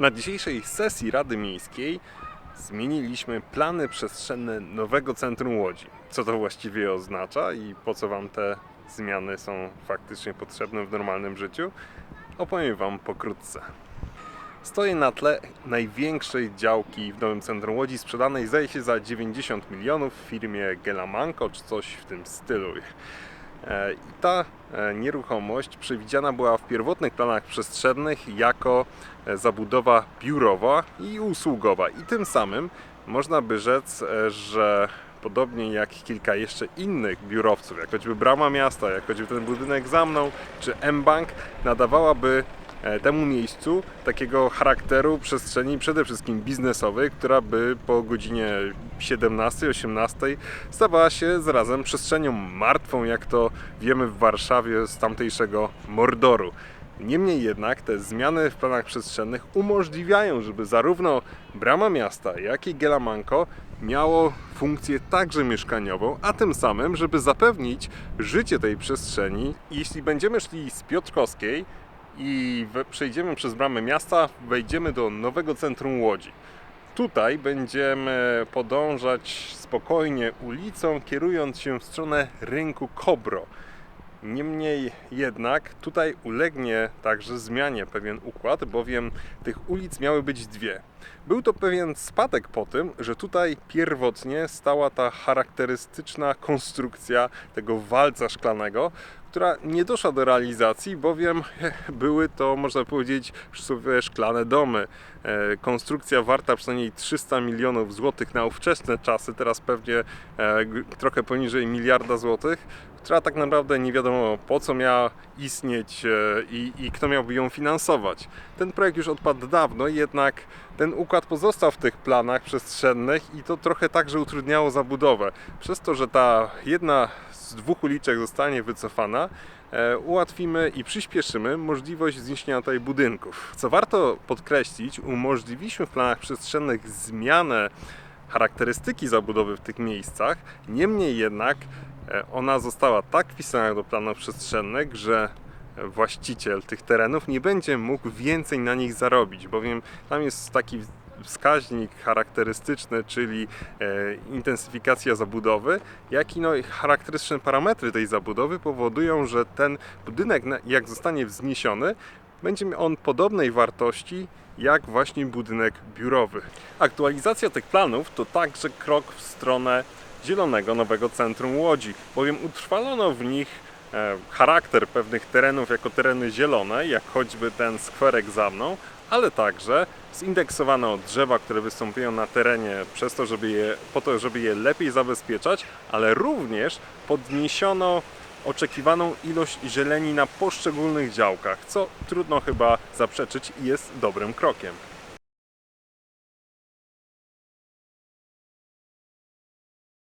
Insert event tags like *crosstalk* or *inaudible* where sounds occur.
Na dzisiejszej sesji Rady Miejskiej zmieniliśmy plany przestrzenne nowego centrum Łodzi. Co to właściwie oznacza i po co Wam te zmiany są faktycznie potrzebne w normalnym życiu? Opowiem Wam pokrótce. Stoję na tle największej działki w nowym centrum Łodzi, sprzedanej zdaje się za 90 milionów w firmie Gelamanco czy coś w tym stylu. E, I ta e, nieruchomość przewidziana była w pierwotnych planach przestrzennych jako e, zabudowa biurowa i usługowa. I tym samym można by rzec, że podobnie jak kilka jeszcze innych biurowców, jak choćby Brama Miasta, jak choćby ten budynek za mną, czy M-Bank, nadawałaby temu miejscu takiego charakteru przestrzeni przede wszystkim biznesowej, która by po godzinie 17-18 stawała się zarazem przestrzenią martwą, jak to wiemy w Warszawie z tamtejszego Mordoru. Niemniej jednak te zmiany w planach przestrzennych umożliwiają, żeby zarówno Brama Miasta, jak i Gelamanco miało funkcję także mieszkaniową, a tym samym, żeby zapewnić życie tej przestrzeni. Jeśli będziemy szli z Piotrkowskiej i we- przejdziemy przez bramę miasta, wejdziemy do nowego centrum Łodzi. Tutaj będziemy podążać spokojnie ulicą, kierując się w stronę rynku Kobro. Niemniej jednak tutaj ulegnie także zmianie pewien układ, bowiem tych ulic miały być dwie. Był to pewien spadek po tym, że tutaj pierwotnie stała ta charakterystyczna konstrukcja tego walca szklanego, która nie doszła do realizacji, bowiem *laughs* były to, można powiedzieć, szklane domy. E, Konstrukcja warta przynajmniej 300 milionów złotych na ówczesne czasy, teraz pewnie e, trochę poniżej miliarda złotych, która tak naprawdę nie wiadomo po co miała istnieć e, i, i kto miałby ją finansować. Ten projekt już odpadł dawno, jednak ten układ pozostał w tych planach przestrzennych i to trochę także utrudniało zabudowę. Przez to, że ta jedna z dwóch uliczek zostanie wycofana, e, ułatwimy i przyspieszymy możliwość zniesienia tutaj budynków. Co warto podkreślić, umożliwiliśmy w planach przestrzennych zmianę charakterystyki zabudowy w tych miejscach, niemniej jednak ona została tak wpisana do planów przestrzennych, że właściciel tych terenów nie będzie mógł więcej na nich zarobić, bowiem tam jest taki wskaźnik charakterystyczny, czyli e, intensyfikacja zabudowy, jak i no, charakterystyczne parametry tej zabudowy powodują, że ten budynek, jak zostanie wzniesiony, będzie on podobnej wartości jak właśnie budynek biurowy. Aktualizacja tych planów to także krok w stronę zielonego nowego centrum Łodzi, bowiem utrwalono w nich e, charakter pewnych terenów jako tereny zielone, jak choćby ten skwerek za mną, ale także zindeksowano drzewa, które występują na terenie przez to, żeby je, po to, żeby je lepiej zabezpieczać, ale również podniesiono oczekiwaną ilość zieleni na poszczególnych działkach, co trudno chyba zaprzeczyć i jest dobrym krokiem.